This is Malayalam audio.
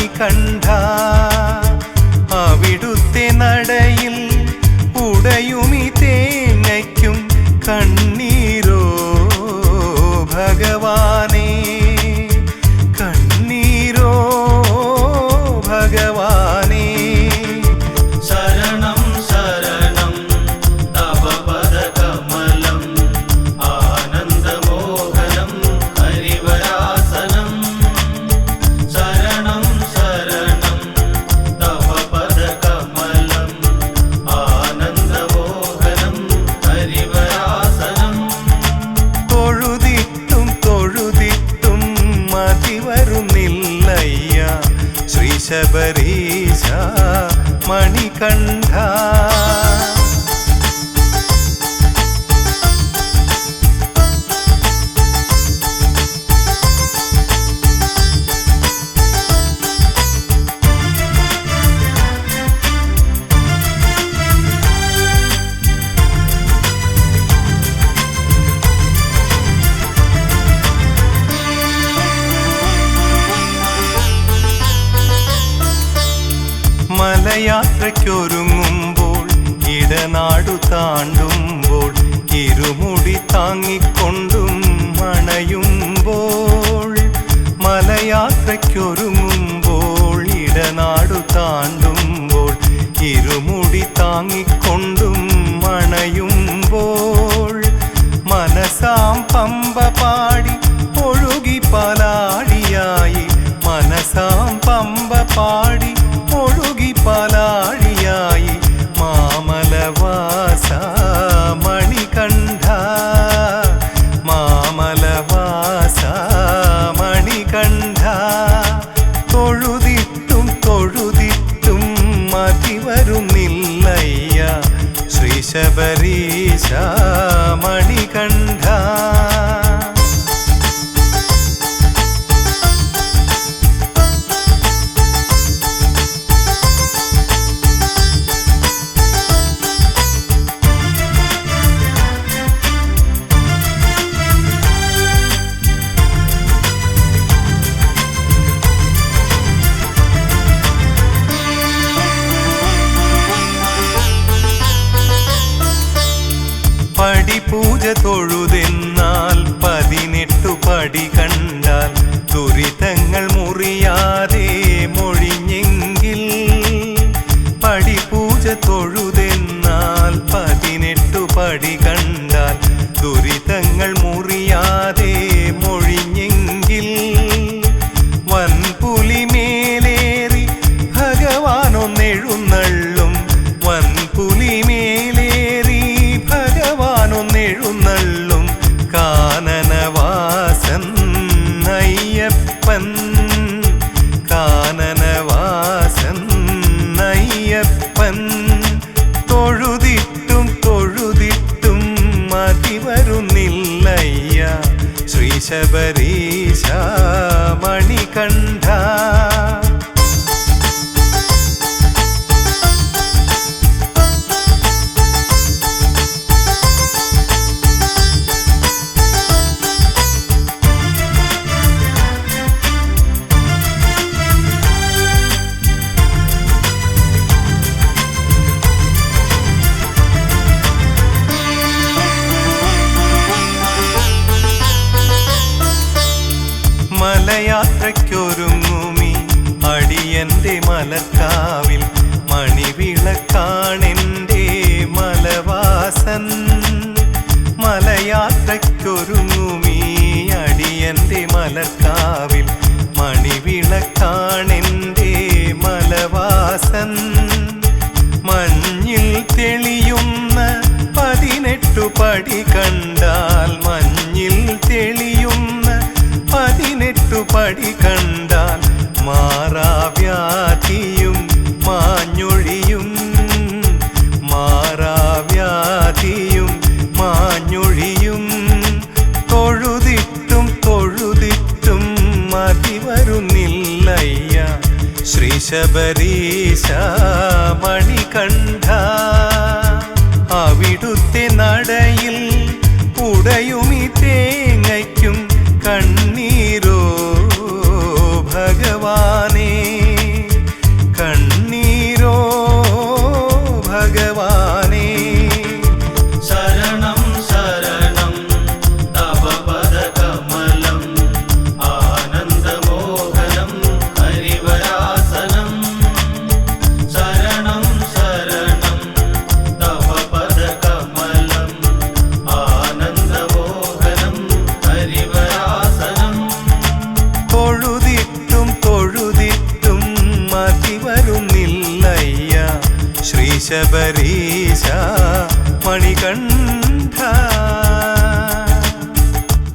മണികണ്ഠ മണികണ്ഠ മലയാത്രയ്ക്കൊരുങ്ങുമ്പോൾ ഇടനാടു താണ്ടുമ്പോൾ ഇരുമുടി താങ്ങിക്കൊണ്ടും മണയുമ്പോൾ മലയാത്രയ്ക്കൊരുങ്ങുമ്പോൾ ഇടനാടു താണ്ടുമ്പോൾ ഇരുമുടി താങ്ങിക്കൊണ്ടും മണയുമ്പോൾ മനസാം പമ്പ പാടി ഒഴുകി പാലാഴിയായി മനസാം പമ്പ പാടി ഒഴുകി പാലാഴിയായി മാമലവാസ മണികണ്ഠ മാമലവാസ മണികണ്ഠ തൊഴുതിട്ടും തൊഴുതിട്ടും മതി വരുന്നില്ലയ്യ ശ്രീ ശബരീശ മണികണ്ഠ തൊഴുതിട്ടും തൊഴുതിട്ടും മതി വരുന്നില്ലയ്യ. ശ്രീ ശബരീശ അടിയന്റെ മണിവിളക്കാണെന്റെ മലവാസൻ. മലയാത്രയ്ക്കൊരുങ്ങുമി അടിയന്റെ മലക്കാവിൽ മണിവിളക്കാണെന്റെ മലവാസൻ. മഞ്ഞിൽ തെളിയുന്ന പതിനെട്ടു പടി കണ്ടാൽ മഞ്ഞിൽ തെളിയുന്ന പതിനെട്ടു പടി കണ്ടാൽ ശബരീശ മണികണ്ഠ. അവിടുത്തെ നടയിൽ ഉടയുമി തേങ്ങ ശബരീശ മണികണ്ഠ